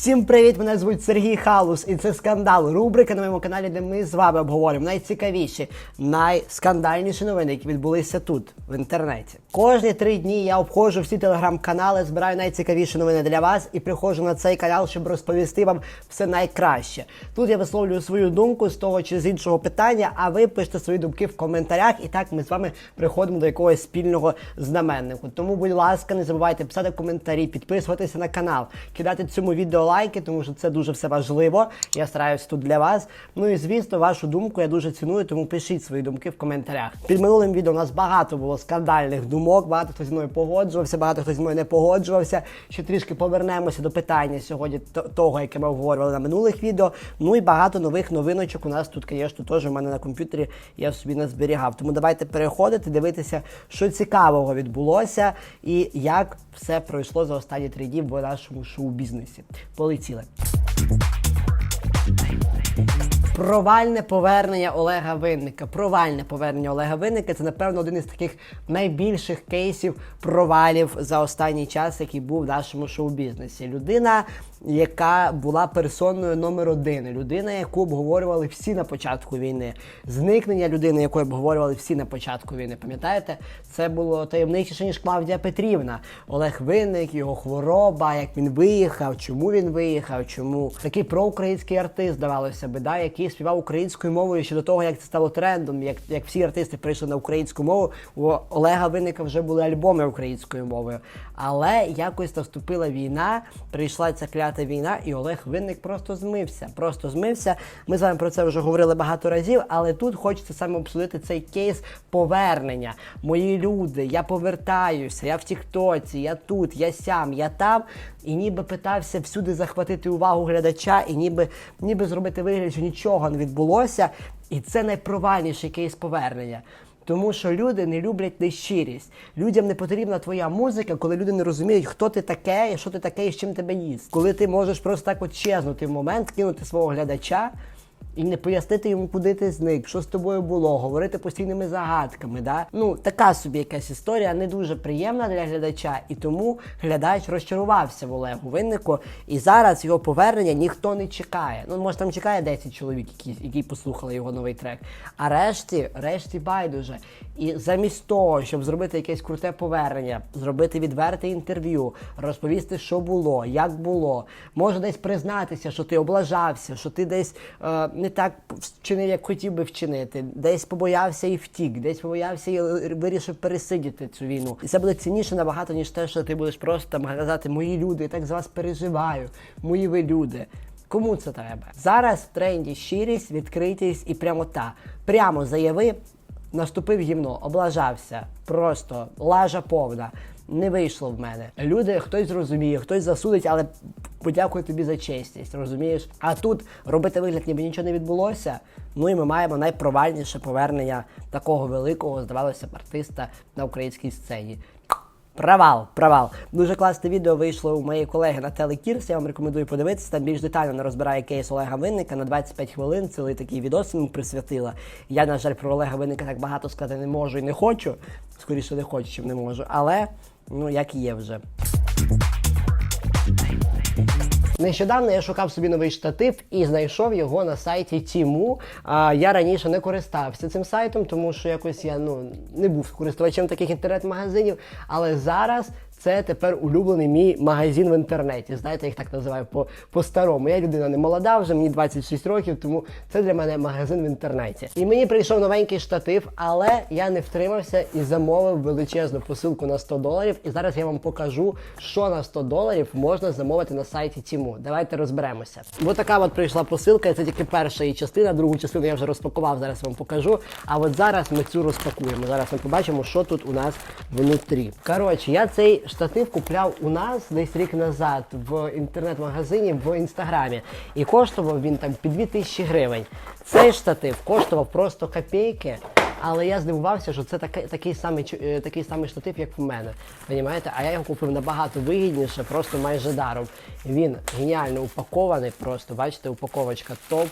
Всім привіт! Мене звуть Сергій Халус, і це скандал. Рубрика на моєму каналі, де ми з вами обговорюємо найцікавіші, найскандальніші новини, які відбулися тут, в інтернеті. Кожні три дні я обходжу всі телеграм-канали, збираю найцікавіші новини для вас і приходжу на цей канал, щоб розповісти вам все найкраще. Тут я висловлюю свою думку з того чи з іншого питання, а ви пишете свої думки в коментарях, і так ми з вами приходимо до якогось спільного знаменнику. Тому, будь ласка, не забувайте писати коментарі, підписуватися на канал, кидати цьому відео лайки, тому що це дуже все важливо. Я стараюся тут для вас. Ну і звісно, вашу думку я дуже ціную, тому пишіть свої думки в коментарях. Під минулим відео у нас багато було скандальних думок, багато хто зі мною погоджувався, багато хто зі мною не погоджувався. Ще трішки повернемося до питання сьогодні того, яке ми обговорювали на минулих відео. Ну і багато нових новиночок у нас тут, звісно, теж у мене на комп'ютері я собі не зберігав. Тому давайте переходити, дивитися, що цікавого відбулося і як все пройшло за останні три дні в нашому шоу-бізнесі. Полетіли. Провальне повернення Олега Винника. Провальне повернення Олега Винника це, напевно, один із таких найбільших кейсів провалів за останній час, який був в нашому шоу-бізнесі. Людина, яка була персоною номер один, людина, яку обговорювали всі на початку війни. Зникнення людини, яку обговорювали всі на початку війни. Пам'ятаєте, це було таємничіше, ніж Клавдія Петрівна. Олег Винник, його хвороба, як він виїхав, чому він виїхав, чому такий проукраїнський артист, здавалося би, да, який співав українською мовою ще до того, як це стало трендом, як, як всі артисти прийшли на українську мову. У Олега Винника вже були альбоми українською мовою. Але якось наступила війна, прийшла ця клята війна, і Олег Винник просто змився. Просто змився. Ми з вами про це вже говорили багато разів, але тут хочеться саме обсудити цей кейс повернення. Мої люди, я повертаюся, я в Тіктоці, я тут, я сям, я там. І ніби питався всюди захватити увагу глядача, і ніби, ніби зробити вигляд, що нічого не відбулося. І це найпровальніший кейс повернення. Тому що люди не люблять нещирість. Людям не потрібна твоя музика, коли люди не розуміють, хто ти таке, що ти таке, і з чим тебе їсть. Коли ти можеш просто так от чезнути в момент, кинути свого глядача і не пояснити йому, куди ти зник, що з тобою було, говорити постійними загадками. Да? Ну, така собі якась історія не дуже приємна для глядача, і тому глядач розчарувався в Олегу Виннику. І зараз його повернення ніхто не чекає. Ну, може, там чекає 10 чоловік, які, які послухали його новий трек. А решті, решті байдуже. І замість того, щоб зробити якесь круте повернення, зробити відверте інтерв'ю, розповісти, що було, як було, може десь признатися, що ти облажався, що ти десь е, не так вчинив, як хотів би вчинити, десь побоявся і втік, десь побоявся і вирішив пересидіти цю війну. І це буде цінніше набагато, ніж те, що ти будеш просто там казати мої люди, я так за вас переживаю, мої ви люди. Кому це треба? Зараз в тренді щирість, відкритість і прямота. Прямо заяви, наступив гімно, облажався, просто лажа повна. Не вийшло в мене. Люди, хтось зрозуміє, хтось засудить, але подякую тобі за чесність, розумієш? А тут робити вигляд, ніби нічого не відбулося. Ну і ми маємо найпровальніше повернення такого великого, здавалося б, артиста на українській сцені. Провал, провал. Дуже класне відео вийшло у моєї колеги Натали Кірс. Я вам рекомендую подивитися. Там більш детально не розбирає кейс Олега Винника на 25 хвилин. Цілий такий відос йому присвятила. Я, на жаль, про Олега Винника так багато сказати не можу і не хочу. Скоріше не хочу, чим не можу. Але ну як є вже. Нещодавно я шукав собі новий штатив і знайшов його на сайті Тіму. А я раніше не користався цим сайтом, тому що якось я ну не був користувачем таких інтернет-магазинів. Але зараз це тепер улюблений мій магазин в інтернеті. Знаєте, їх так називаю по- по-старому. Я людина не молода, вже мені 26 років, тому це для мене магазин в інтернеті. І мені прийшов новенький штатив, але я не втримався і замовив величезну посилку на 100 доларів. І зараз я вам покажу, що на 100 доларів можна замовити на сайті Тіму. Давайте розберемося. Ось така от прийшла посилка, це тільки перша її частина, другу частину я вже розпакував, зараз вам покажу. А от зараз ми цю розпакуємо. Зараз ми побачимо, що тут у нас внутрі. Коротше, я цей штатив купляв у нас десь рік назад в інтернет-магазині в інстаграмі. І коштував він там під 2000 гривень. Цей штатив коштував просто копійки. Але я здивувався, що це такий, такий, самий, е, такий самий штатив, як в мене. Понімаєте? А я його купив набагато вигідніше, просто майже даром. Він геніально упакований, просто бачите, упаковочка топ.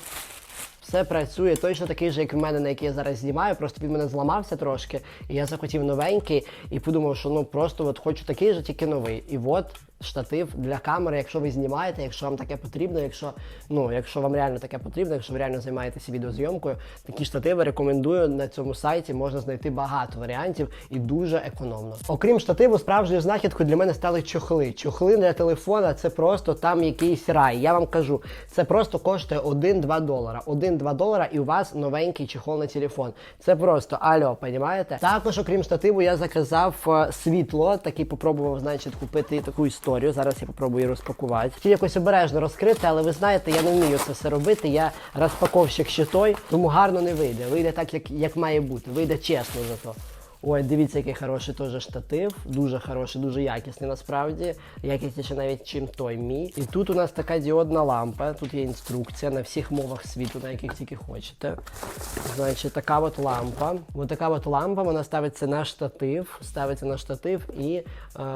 Все працює точно такий же, як в мене, на який я зараз знімаю. Просто він мене зламався трошки, і я захотів новенький і подумав, що ну просто от хочу такий же, тільки новий. І от штатив для камери, якщо ви знімаєте, якщо вам таке потрібно, якщо ну, якщо вам реально таке потрібно, якщо ви реально займаєтеся відеозйомкою, такі штативи рекомендую на цьому сайті. Можна знайти багато варіантів і дуже економно. Окрім штативу, справжньою знахідкою для мене стали чохли. Чохли для телефона це просто там якийсь рай. Я вам кажу, це просто коштує 1-2 долара. 1-2 долара, і у вас новенький чехол на телефон. Це просто альо, понімаєте? Також, окрім штативу, я заказав е, світло. Такий попробував, значить, купити таку історію. Зараз я попробую розпакувати. Хотів якось обережно розкрити, але ви знаєте, я не вмію це все робити. Я розпаковщик ще той, тому гарно не вийде. Вийде так, як, як має бути. Вийде чесно зато. Ой, дивіться, який хороший теж штатив. Дуже хороший, дуже якісний насправді. Якісніше навіть, чим той мій. І тут у нас така діодна лампа. Тут є інструкція на всіх мовах світу, на яких тільки хочете. Значить, така от лампа. Ось така от лампа, вона ставиться на штатив, ставиться на штатив і, е,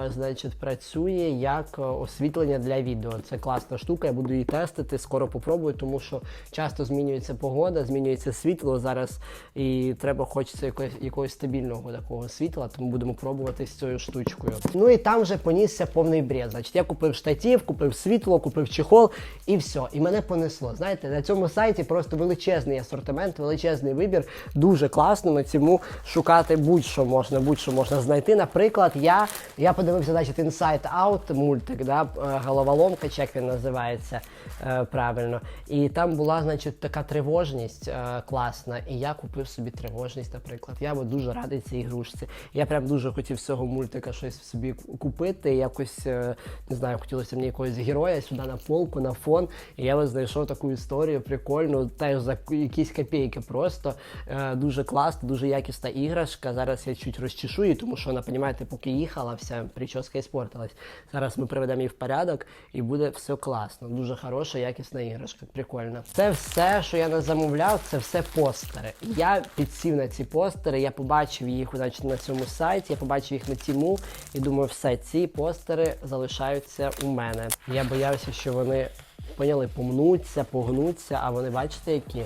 значить, працює як е, освітлення для відео. Це класна штука, я буду її тестити, скоро попробую, тому що часто змінюється погода, змінюється світло зараз, і треба хочеться якогось, якогось стабільного такого світла, тому будемо пробувати з цією штучкою. Ну і там вже понісся повний бред. Значить, я купив штатів, купив світло, купив чехол і все. І мене понесло. Знаєте, на цьому сайті просто величезний асортимент, величезний вибір. Дуже класно. На цьому шукати будь-що можна, будь-що можна знайти. Наприклад, я, я подивився, значить, Inside Out мультик, да, е, головоломка, чи як він називається е, правильно. І там була, значить, така тривожність е, класна. І я купив собі тривожність, наприклад. Я от дуже радий цій ігрушці. Я прям дуже хотів цього мультика щось собі купити. Якось е, не знаю, хотілося мені якогось героя сюди на полку, на фон. І я ось знайшов таку історію прикольну, теж за якісь копійки просто. Е, дуже класна, дуже якісна іграшка. Зараз я чуть розчешу її, тому що вона, розумієте, поки їхала, вся прическа іспортилась. Зараз ми приведемо її в порядок і буде все класно. Дуже хороша, якісна іграшка. Прикольна. Це все, що я не замовляв, це все постери. Я підсів на ці постери, я побачив їх значить, на цьому сайті, я побачив їх на тіму і думаю, все, ці постери залишаються у мене. Я боявся, що вони поняли, помнуться, погнуться, а вони бачите, які.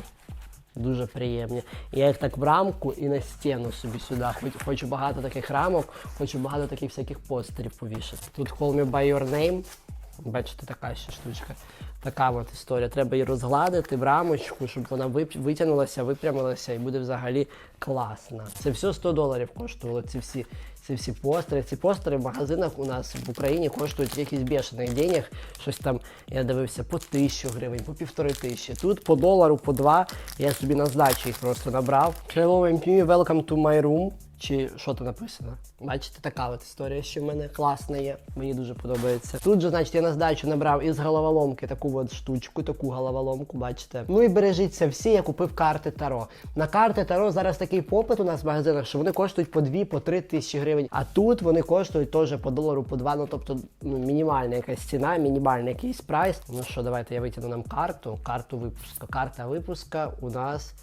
Дуже приємні. Я їх так в рамку і на стіну собі сюди. Хоч, хочу багато таких рамок, хочу багато таких всяких постерів повішати. Тут Call Me By Your Name. Бачите, така ще штучка. Така от історія. Треба її розгладити в рамочку, щоб вона витягнулася, випрямилася і буде взагалі класна. Це все 100 доларів коштувало. Ці всі, ці всі постери. Ці постери в магазинах у нас в Україні коштують якісь бешених денег. Щось там я дивився по тисячу гривень, по півтори тисячі. Тут по долару, по два. Я собі на здачу їх просто набрав. Hello, MP, welcome to my room. Чи що тут написано? Бачите, така от історія, що в мене класна є. Мені дуже подобається. Тут же, значить, я на здачу набрав із головоломки таку от штучку, таку головоломку, бачите. Ну і бережіться всі, я купив карти Таро. На карти Таро зараз такий попит у нас в магазинах, що вони коштують по 2 по 3 тисячі гривень. А тут вони коштують теж по долару, по 2, ну тобто ну, мінімальна якась ціна, мінімальний якийсь прайс. Ну що, давайте я витягну нам карту. Карту випуска. Карта випуска у нас.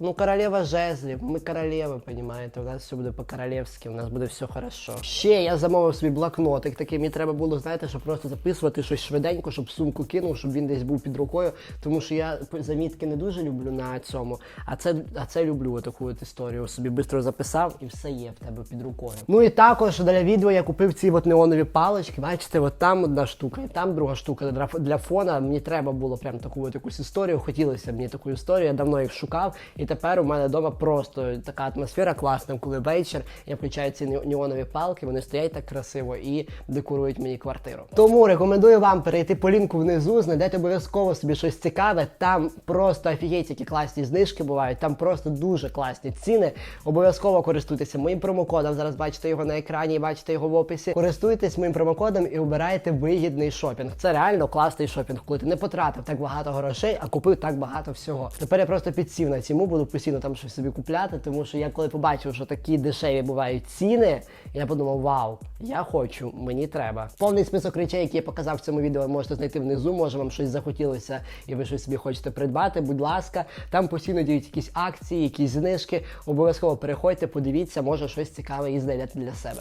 Ну, королева жезлів, ми королеви, понімаєте, у нас все буде по-королевськи, у нас буде все хорошо. Ще я замовив собі блокнотик, такий мені треба було, знаєте, щоб просто записувати щось швиденько, щоб сумку кинув, щоб він десь був під рукою. Тому що я замітки не дуже люблю на цьому. А це, а це люблю таку от історію. Собі швидко записав і все є в тебе під рукою. Ну і також для відео я купив ці от неонові палички. Бачите, от там одна штука, і там друга штука для, фона. Мені треба було прям таку от якусь історію. Хотілося мені таку історію. Я давно їх шукав. Тепер у мене вдома просто така атмосфера класна, коли вечір я включаю ці не- неонові палки, вони стоять так красиво і декорують мені квартиру. Тому рекомендую вам перейти по лінку внизу, знайдете обов'язково собі щось цікаве. Там просто офігеть, які класні знижки бувають. Там просто дуже класні ціни. Обов'язково користуйтеся моїм промокодом. Зараз бачите його на екрані, бачите його в описі. Користуйтесь моїм промокодом і обирайте вигідний шопінг. Це реально класний шопінг, коли ти не потратив так багато грошей, а купив так багато всього. Тепер я просто підсів на цьому, буду постійно там щось собі купляти, тому що я коли побачив, що такі дешеві бувають ціни, я подумав, вау, я хочу, мені треба. Повний список речей, які я показав в цьому відео, можете знайти внизу. Може вам щось захотілося і ви щось собі хочете придбати. Будь ласка, там постійно діють якісь акції, якісь знижки. Обов'язково переходьте, подивіться, може щось цікаве і знайдете для себе.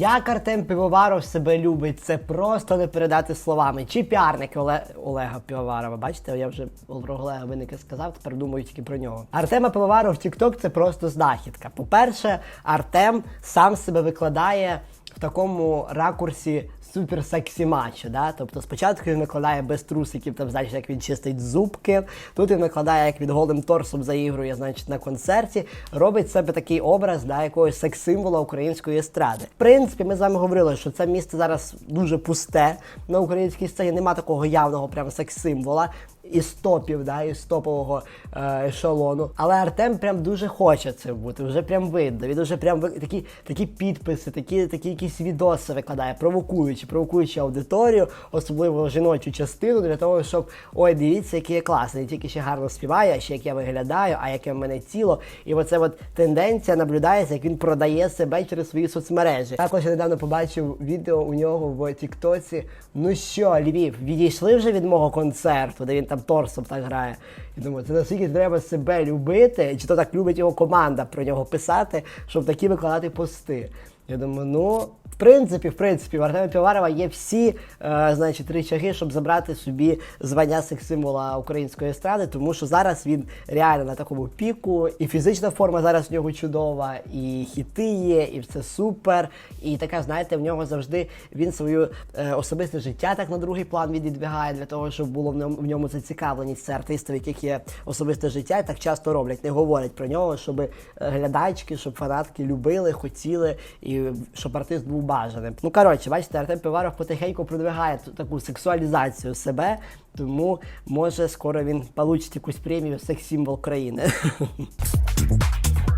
Як Артем Пивоваров себе любить, це просто не передати словами. Чи піарники Оле... Олега Пивоварова? Бачите, я вже про Олега виники сказав, тепер думаю тільки про нього. Артема Пивоваров в TikTok це просто знахідка. По-перше, Артем сам себе викладає в такому ракурсі супер сексі мачо. Да? Тобто спочатку він викладає без трусиків, там, значить, як він чистить зубки. Тут він накладає, як він голим торсом заігрує, значить, на концерті. Робить себе такий образ да, якогось секс-символа української естради. В принципі, ми з вами говорили, що це місце зараз дуже пусте на українській сцені. Нема такого явного прям секс-символа. Із топів, да, із топового е, ешелону. Але Артем прям дуже хоче це бути, вже прям видно. Він вже прям такі, такі підписи, такі, такі якісь відоси викладає, провокуючи, провокуючи аудиторію, особливо жіночу частину, для того, щоб ой, дивіться, який я класний, тільки ще гарно співає, а ще як я виглядаю, а яке в мене тіло. І оце от тенденція наблюдається, як він продає себе через свої соцмережі. Також я недавно побачив відео у нього в Тіктоці. Ну що, Львів, відійшли вже від мого концерту, де він там торсом так грає. І думаю, це наскільки треба себе любити, чи то так любить його команда про нього писати, щоб такі викладати пости. Я думаю, ну, в принципі, в принципі, в Артема Піварова є всі, е, значить, рычаги, щоб забрати собі звання секс-символа української естради, тому що зараз він реально на такому піку, і фізична форма зараз в нього чудова, і хіти є, і все супер. І така, знаєте, в нього завжди він свою е, особисте життя так на другий план віддвигає для того, щоб було в ньому, в ньому зацікавленість. Це артистів, яких є особисте життя, і так часто роблять, не говорять про нього, щоб е, глядачки, щоб фанатки любили, хотіли, і щоб артист був бажаним. Ну коротше, бачите, Артем Пиваров потихеньку продвигає таку сексуалізацію себе, тому може скоро він получить якусь премію секс-символ країни.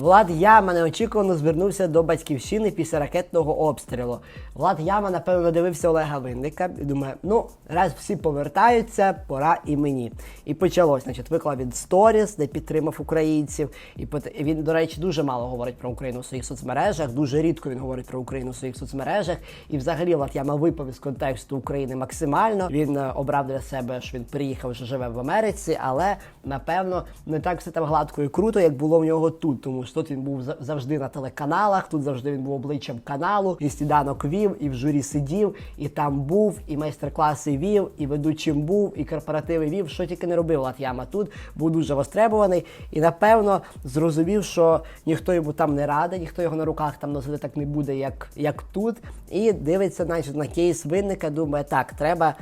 Влад Яма неочікувано звернувся до батьківщини після ракетного обстрілу. Влад Яма, напевно, дивився Олега Винника і думає, ну, раз всі повертаються, пора і мені. І почалось. Значить, виклав він сторіс, де підтримав українців. І він, до речі, дуже мало говорить про Україну в своїх соцмережах. Дуже рідко він говорить про Україну в своїх соцмережах. І взагалі Влад Яма випав із контексту України максимально. Він е, обрав для себе, що він приїхав, що живе в Америці, але напевно не так все там гладко і круто, як було в нього тут. Тому тут він був завжди на телеканалах, тут завжди він був обличчям каналу, і сніданок вів, і в журі сидів, і там був, і майстер-класи вів, і ведучим був, і корпоративи вів. Що тільки не робив Влад Яма тут, був дуже востребований і напевно зрозумів, що ніхто йому там не радий, ніхто його на руках там носити так не буде, як, як тут. І дивиться, значить, на кейс винника, думає, так, треба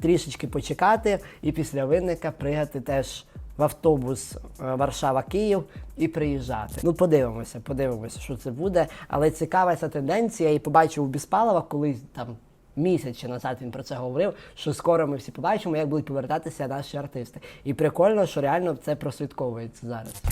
трішечки почекати, і після винника пригати теж в автобус е, Варшава-Київ і приїжджати. Ну, подивимося, подивимося, що це буде. Але цікава ця тенденція. Я її побачив у Біспалова, коли там. Місяць чи назад він про це говорив, що скоро ми всі побачимо, як будуть повертатися наші артисти. І прикольно, що реально це прослідковується зараз.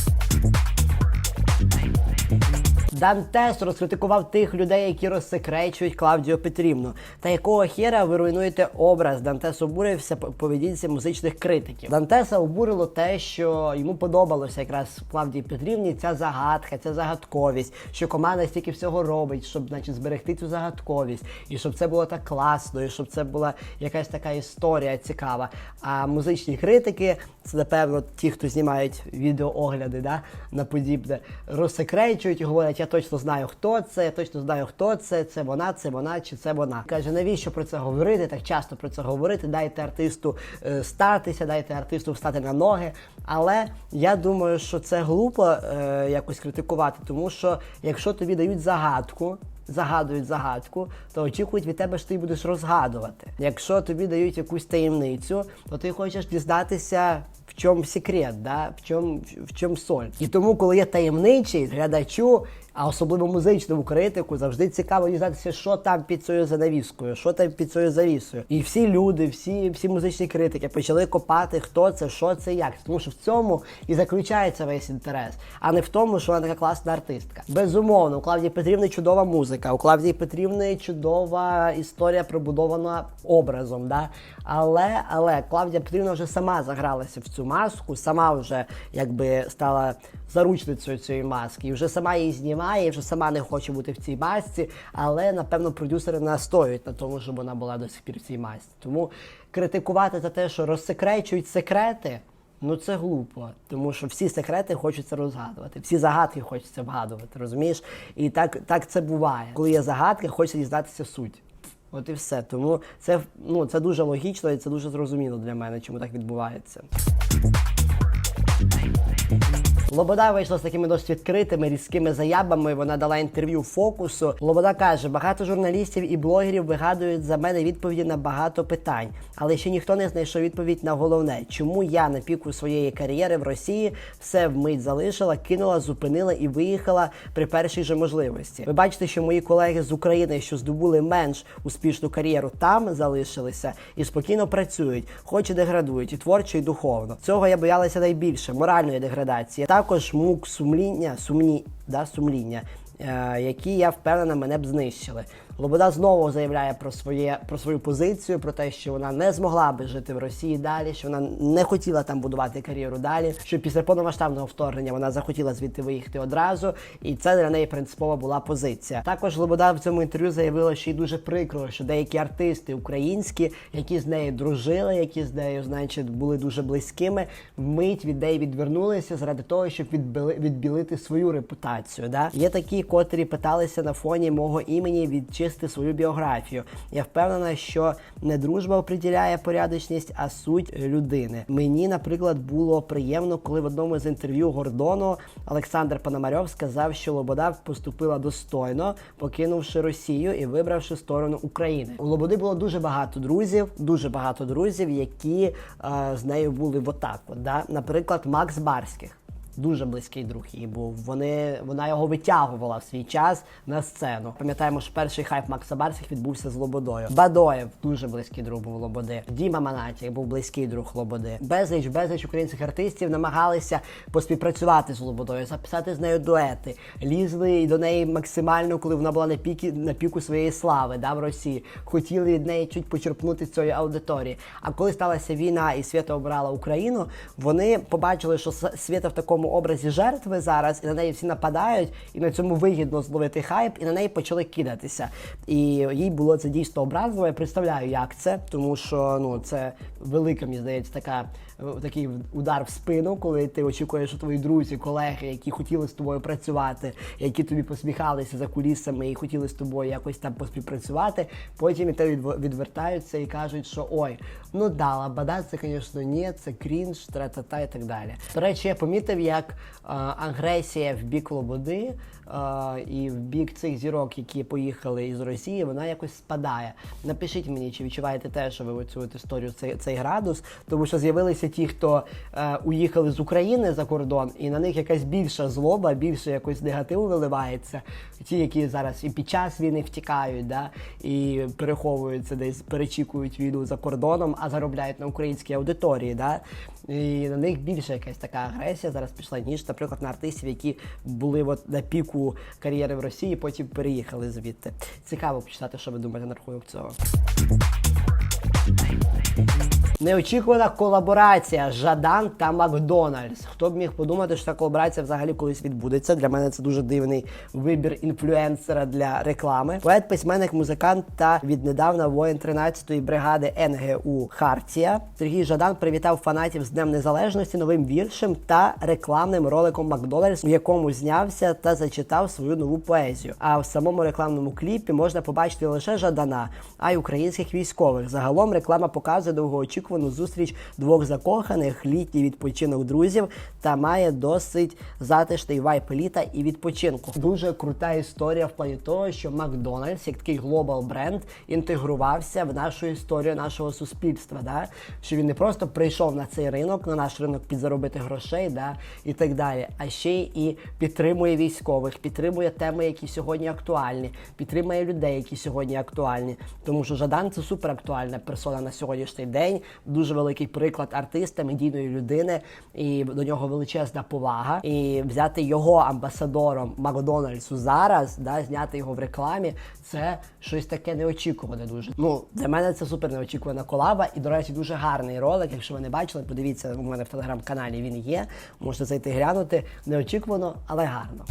Дантес розкритикував тих людей, які розсекречують Клавдію Петрівну. Та якого хера ви руйнуєте образ? Дантес обурився по поведінці музичних критиків. Дантеса обурило те, що йому подобалося якраз Клавдії Петрівні ця загадка, ця загадковість, що команда стільки всього робить, щоб значить, зберегти цю загадковість, і щоб це було так класно, і щоб це була якась така історія цікава. А музичні критики, це напевно ті, хто знімають відеоогляди да, на подібне, розсекречують і говорять, я точно знаю, хто це, я точно знаю, хто це, це вона, це вона чи це вона. Каже, навіщо про це говорити? Так часто про це говорити. Дайте артисту е, статися, дайте артисту встати на ноги. Але я думаю, що це глупо е, якось критикувати, тому що якщо тобі дають загадку. Загадують загадку, то очікують від тебе, що ти будеш розгадувати. Якщо тобі дають якусь таємницю, то ти хочеш дізнатися, в чому секрет, да? в чому в чому соль. І тому, коли є таємничий глядачу, а особливо музичному критику, завжди цікаво дізнатися, що там під цією занавіскою, що там під цією завісою. І всі люди, всі, всі музичні критики почали копати, хто це, що це, як. Тому що в цьому і заключається весь інтерес, а не в тому, що вона така класна артистка. Безумовно, у Клавдії Петрівни чудова музика, у Клавдії Петрівни чудова історія пробудована образом. Да? Але, але Клавдія Петрівна вже сама загралася в цю маску, сама вже якби стала заручницею цієї маски, і вже сама її знімає, і вже сама не хоче бути в цій масці. Але напевно продюсери настоюють на тому, щоб вона була до сих пір в цій масці. Тому критикувати за те, що розсекречують секрети. Ну це глупо, тому що всі секрети хочеться розгадувати, всі загадки хочеться вгадувати, розумієш? І так, так це буває. Коли є загадки, хочеться дізнатися суть. От і все. Тому це, ну, це дуже логічно і це дуже зрозуміло для мене, чому так відбувається. Лобода вийшла з такими досить відкритими різкими заявами. Вона дала інтерв'ю фокусу. Лобода каже: багато журналістів і блогерів вигадують за мене відповіді на багато питань, але ще ніхто не знайшов відповідь на головне, чому я на піку своєї кар'єри в Росії все вмить залишила, кинула, зупинила і виїхала при першій же можливості. Ви бачите, що мої колеги з України, що здобули менш успішну кар'єру, там залишилися і спокійно працюють, хоч і деградують, і творчо, і духовно. Цього я боялася найбільше моральної деградації. Також мук сумління, сумні, да, сумління, е, які я впевнена мене б знищили. Лобода знову заявляє про своє про свою позицію, про те, що вона не змогла би жити в Росії далі, що вона не хотіла там будувати кар'єру далі. Що після повномасштабного вторгнення вона захотіла звідти виїхати одразу, і це для неї принципова була позиція. Також Лобода в цьому інтерв'ю заявила, що їй дуже прикро, що деякі артисти українські, які з нею дружили, які з нею, значить, були дуже близькими, вмить від неї відвернулися заради того, щоб відбили, відбілити свою репутацію. Да? Є такі, котрі питалися на фоні мого імені відчистити свою біографію. Я впевнена, що не дружба оприділяє порядочність, а суть людини. Мені, наприклад, було приємно, коли в одному з інтерв'ю Гордону Олександр Пономарьов сказав, що Лобода поступила достойно, покинувши Росію і вибравши сторону України. У Лободи було дуже багато друзів, дуже багато друзів, які е, з нею були в отаку. Да? Наприклад, Макс Барських. Дуже близький друг її був. Вони вона його витягувала в свій час на сцену. Пам'ятаємо, що перший хайп Макса Барських відбувся з Лободою. Бадоєв дуже близький друг був Лободи. Діма Манатік був близький друг Лободи. Безліч, безліч українських артистів намагалися поспівпрацювати з Лободою, записати з нею дуети. Лізли до неї максимально, коли вона була на пікі на піку своєї слави, да, в Росії. Хотіли від неї чуть почерпнути цієї аудиторії. А коли сталася війна і Свята обрала Україну, вони побачили, що Свята в такому образі жертви зараз, і на неї всі нападають, і на цьому вигідно зловити хайп, і на неї почали кидатися. І їй було це дійсно образливо. Я представляю, як це, тому що ну це велика, мені здається, така такий удар в спину, коли ти очікуєш, що твої друзі, колеги, які хотіли з тобою працювати, які тобі посміхалися за кулісами і хотіли з тобою якось там поспівпрацювати, потім тебе відв- відвертаються і кажуть, що ой, ну да, лабада, це, звісно, ні, це крінж, тра-та-та і так далі. До речі, я помітив, як агресія в бік Лободи і в бік цих зірок, які поїхали із Росії, вона якось спадає. Напишіть мені, чи відчуваєте те, що ви оцю історію цей, цей градус, тому що з'явилися ті, хто е, уїхали з України за кордон, і на них якась більша злоба, більше якось негативу виливається. Ті, які зараз і під час війни втікають, да, і переховуються десь, перечікують війну за кордоном, а заробляють на українській аудиторії. Да? І на них більше якась така агресія зараз пішла, ніж, наприклад, на артистів, які були от на піку кар'єри в Росії, потім переїхали звідти. Цікаво почитати, що ви думаєте на рахунок цього. Неочікувана колаборація Жадан та Макдональдс. Хто б міг подумати, що та колаборація взагалі колись відбудеться? Для мене це дуже дивний вибір інфлюенсера для реклами. Поет, письменник, музикант та віднедавна воїн 13-ї бригади НГУ Хартія. Сергій Жадан привітав фанатів з Днем Незалежності новим віршем та рекламним роликом Макдональдс, у якому знявся та зачитав свою нову поезію. А в самому рекламному кліпі можна побачити лише Жадана, а й українських військових. Загалом реклама показує довгоочікувану зустріч двох закоханих, літній відпочинок друзів та має досить затишний вайп літа і відпочинку. Дуже крута історія в плані того, що Макдональдс, як такий глобал бренд, інтегрувався в нашу історію нашого суспільства. Да? Що він не просто прийшов на цей ринок, на наш ринок підзаробити грошей, да? і так далі, а ще і підтримує військових, підтримує теми, які сьогодні актуальні, підтримує людей, які сьогодні актуальні. Тому що Жадан це супер актуальна персона на сьогоднішній день. Дуже великий приклад артиста, медійної людини, і до нього величезна повага. І взяти його амбасадором Макдональдсу зараз, да, зняти його в рекламі, це щось таке неочікуване. Дуже ну для мене це супер неочікувана колаба. І до речі, дуже гарний ролик. Якщо ви не бачили, подивіться у мене в телеграм-каналі. Він є. Можете зайти глянути. Неочікувано, але гарно.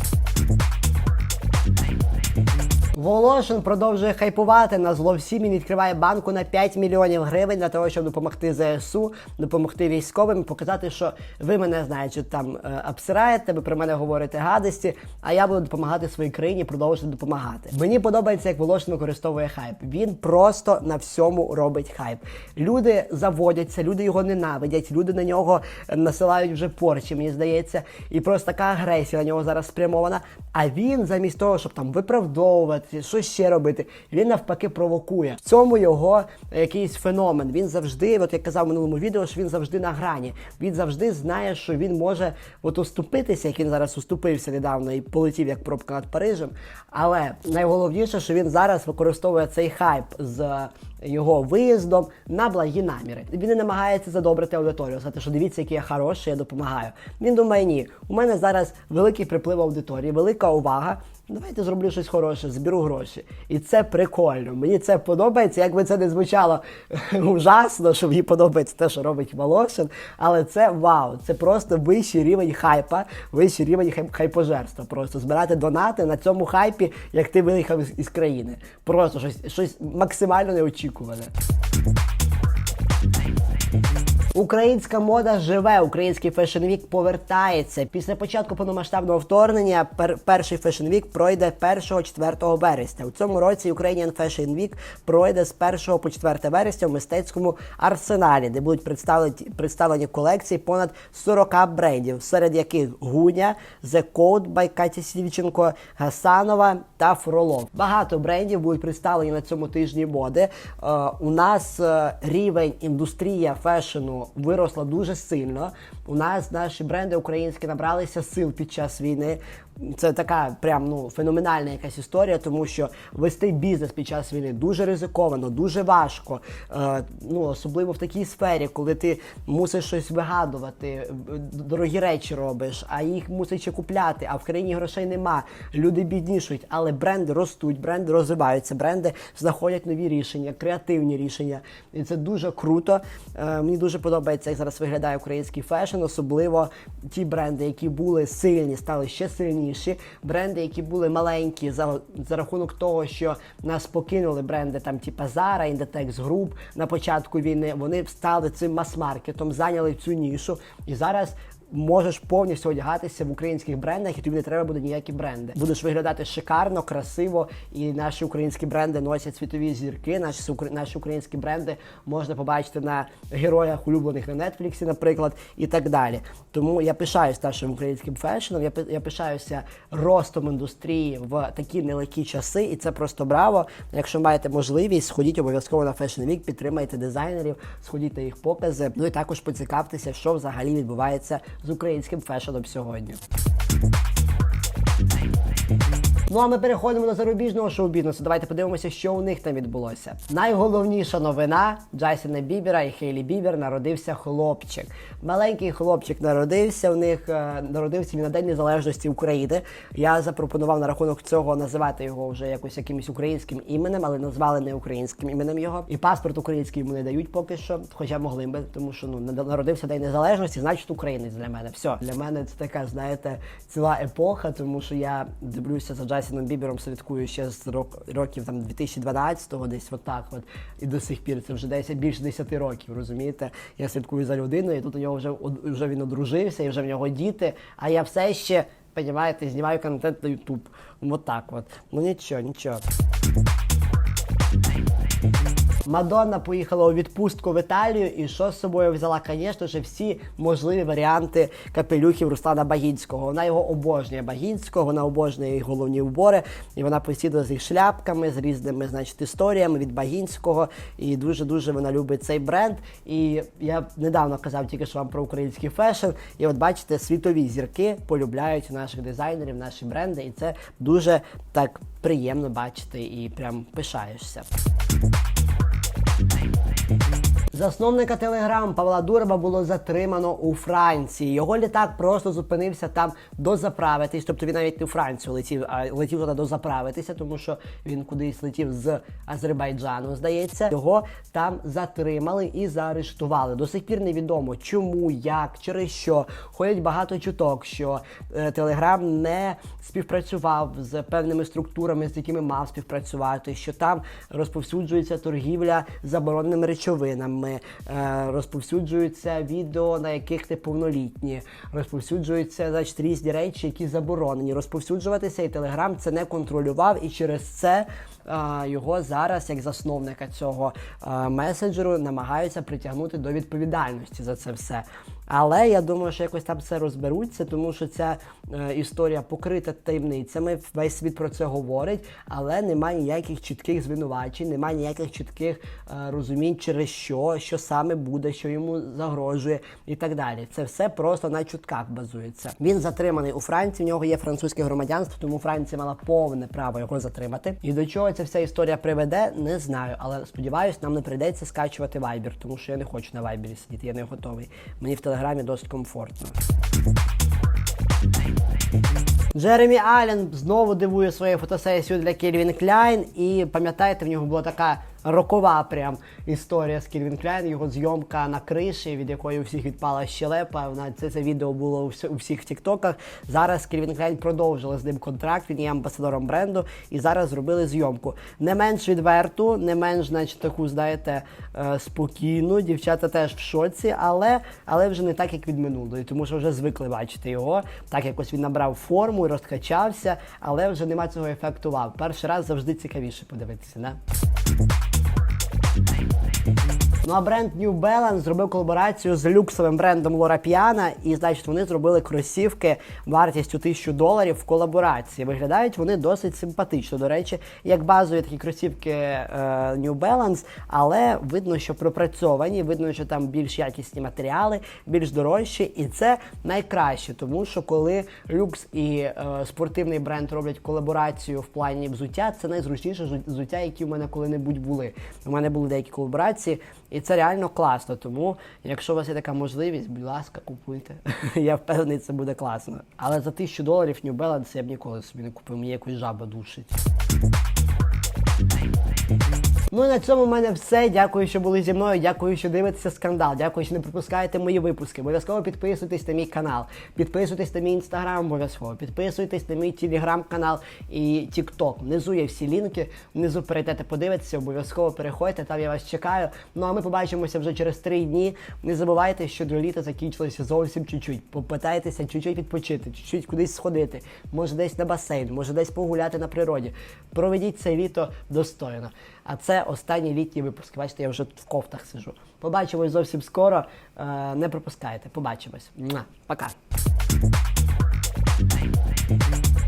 Волошин продовжує хайпувати на зло всім. Він відкриває банку на 5 мільйонів гривень для того, щоб допомогти ЗСУ, допомогти військовим, показати, що ви мене знаєте, там е, обсираєте, ви про мене говорите гадості, а я буду допомагати своїй країні, продовжувати допомагати. Мені подобається, як Волошин використовує хайп. Він просто на всьому робить хайп. Люди заводяться, люди його ненавидять, люди на нього насилають вже порчі, мені здається, і просто така агресія на нього зараз спрямована. А він замість того, щоб там виправдовувати, що ще робити, він навпаки провокує. В цьому його якийсь феномен. Він завжди, от як казав в минулому відео, що він завжди на грані. Він завжди знає, що він може от уступитися, як він зараз уступився недавно і полетів як пробка над Парижем. Але найголовніше, що він зараз використовує цей хайп з його виїздом на благі наміри. Він не намагається задобрити аудиторію, сказати, що дивіться, який я хороший, я допомагаю. Він думає, ні, у мене зараз великий приплив аудиторії, велика увага. Давайте зроблю щось хороше, зберу гроші. І це прикольно. Мені це подобається. Як би це не звучало ужасно, що мені подобається те, що робить Волошин. Але це вау, це просто вищий рівень хайпа, вищий рівень хайп- хайпожерства. Просто збирати донати на цьому хайпі, як ти виїхав із країни. Просто щось, щось максимально неочікуване. Українська мода живе, український Week повертається. Після початку повномасштабного вторгнення пер- перший Week пройде 1-4 вересня. У цьому році Ukrainian Fashion Week пройде з 1 по 4 вересня в мистецькому арсеналі, де будуть представлені, представлені колекції понад 40 брендів, серед яких Гуня, The Code by Каті Сівченко, Гасанова та Фролов. Багато брендів будуть представлені на цьому тижні моди. Е, у нас е, рівень індустрія виросла дуже сильно. У нас наші бренди українські набралися сил під час війни. Це така прям ну феноменальна якась історія, тому що вести бізнес під час війни дуже ризиковано, дуже важко. Е, ну особливо в такій сфері, коли ти мусиш щось вигадувати, е, дорогі речі робиш, а їх мусить ще купляти. А в країні грошей нема. Люди біднішують, але бренди ростуть, бренди розвиваються, бренди знаходять нові рішення, креативні рішення. І це дуже круто. Е, мені дуже подобається, як зараз виглядає український фешн, особливо ті бренди, які були сильні, стали ще сильніші. Бренди, які були маленькі, за, за рахунок того, що нас покинули бренди там, типа Zara, Inditex Group на початку війни, вони стали цим мас-маркетом, зайняли цю нішу. І зараз можеш повністю одягатися в українських брендах, і тобі не треба буде ніякі бренди. Будеш виглядати шикарно, красиво, і наші українські бренди носять світові зірки. Наші наші українські бренди можна побачити на героях улюблених на Нетфліксі, наприклад, і так далі. Тому я пишаюсь нашим українським фешеном. Я я пишаюся ростом індустрії в такі нелегкі часи, і це просто браво. Якщо маєте можливість, сходіть обов'язково на Fashion Week, підтримайте дизайнерів, сходіть на їх покази. Ну і також поцікавтеся, що взагалі відбувається з українським фешеном сьогодні. Ну а ми переходимо до зарубіжного шоу-бізнесу. Давайте подивимося, що у них там відбулося. Найголовніша новина Джайсона Бібера і Хейлі Бібер народився хлопчик. Маленький хлопчик народився. У них е, народився він на День Незалежності України. Я запропонував на рахунок цього називати його вже якось якимось українським іменем, але назвали не українським іменем його. І паспорт український йому не дають поки що, хоча могли би, тому що ну народився День Незалежності, значить українець для мене. Все для мене це така, знаєте, ціла епоха, тому що я дивлюся за Джастіном Бібером, слідкую ще з рок, років там 2012-го, десь отак от. І до сих пір це вже 10, більше 10 років, розумієте? Я слідкую за людиною, і тут у нього вже вже він одружився, і вже в нього діти, а я все ще, понімаєте, знімаю контент на Ютуб. Вот так от. Ну нічого, нічого. Мадонна поїхала у відпустку в Італію, і що з собою взяла, звісно ж, всі можливі варіанти капелюхів Руслана Багінського. Вона його обожнює Багінського, вона обожнює їх головні убори, і вона постійно з їх шляпками, з різними, значить, історіями від Багінського. І дуже дуже вона любить цей бренд. І я недавно казав тільки що вам про український фешн. І от бачите, світові зірки полюбляють наших дизайнерів, наші бренди, і це дуже так приємно бачити і прям пишаєшся. Засновника Телеграм Павла Дурова було затримано у Франції. Його літак просто зупинився там дозаправитись. Тобто він навіть не у Францію летів, а летів туди дозаправитися, тому що він кудись летів з Азербайджану. Здається, його там затримали і заарештували. До сих пір невідомо, чому, як, через що. Ходять багато чуток, що е, Телеграм не співпрацював з певними структурами, з якими мав співпрацювати, що там розповсюджується торгівля забороненими речовинами, е, розповсюджуються відео, на яких неповнолітні, розповсюджуються значить, різні речі, які заборонені. Розповсюджуватися, і Телеграм це не контролював, і через це е, його зараз, як засновника цього е, меседжеру, намагаються притягнути до відповідальності за це все. Але я думаю, що якось там все розберуться, тому що ця е, історія покрита таємницями. Весь світ про це говорить, але немає ніяких чітких звинувачень, немає ніяких чітких е, розумінь, через що, що саме буде, що йому загрожує, і так далі. Це все просто на чутках базується. Він затриманий у Франції. В нього є французьке громадянство, тому Франція мала повне право його затримати. І до чого ця вся історія приведе, не знаю. Але сподіваюсь, нам не прийдеться скачувати Viber, тому що я не хочу на Viber сидіти, я не готовий. Мені в телеграмі досить комфортно. Джеремі Аллен знову дивує своєю фотосесією для Кельвін Кляйн. І пам'ятаєте, в нього була така рокова прям історія з Кельвін Кляйн, його зйомка на криші, від якої у всіх відпала щелепа. Це, це відео було у, всіх тіктоках. Зараз Кельвін Кляйн продовжила з ним контракт. Він є амбасадором бренду, і зараз зробили зйомку. Не менш відверту, не менш, значить, таку, знаєте, е, спокійну. Дівчата теж в шоці, але, але вже не так, як від минулої, тому що вже звикли бачити його. Так якось він набрав форму і розкачався, але вже нема цього ефекту вау. Перший раз завжди цікавіше подивитися, не? Ну а бренд New Balance зробив колаборацію з люксовим брендом Лора Piana, і значить вони зробили кросівки вартістю 1000 доларів в колаборації. Виглядають вони досить симпатично. До речі, як базові такі кросівки е, New Balance, але видно, що пропрацьовані, видно, що там більш якісні матеріали, більш дорожчі, і це найкраще, тому що коли люкс і е, спортивний бренд роблять колаборацію в плані взуття, це найзручніше взуття, які в мене коли-небудь були. У мене були деякі колаборації, і це реально класно. Тому, якщо у вас є така можливість, будь ласка, купуйте. Я впевнений, це буде класно. Але за тисячу доларів New Balance я б ніколи собі не купив, мені якусь жаба душить. Ну і на цьому в мене все. Дякую, що були зі мною. Дякую, що дивитеся скандал. Дякую, що не пропускаєте мої випуски. Обов'язково підписуйтесь на мій канал, підписуйтесь на мій інстаграм, обов'язково, підписуйтесь на мій телеграм-канал і тікток. Внизу є всі лінки. Внизу перейдете, подивитися, обов'язково переходьте. Там я вас чекаю. Ну а ми побачимося вже через три дні. Не забувайте, що до літа закінчилося зовсім чуть-чуть. Попитайтеся чуть-чуть відпочити, чуть-чуть кудись сходити. Може десь на басейн, може десь погуляти на природі. Проведіть це літо достойно. А це останній літній випуск. Бачите, я вже в кофтах сижу. Побачимось зовсім скоро. Е, Не пропускайте. Побачимось. Пока.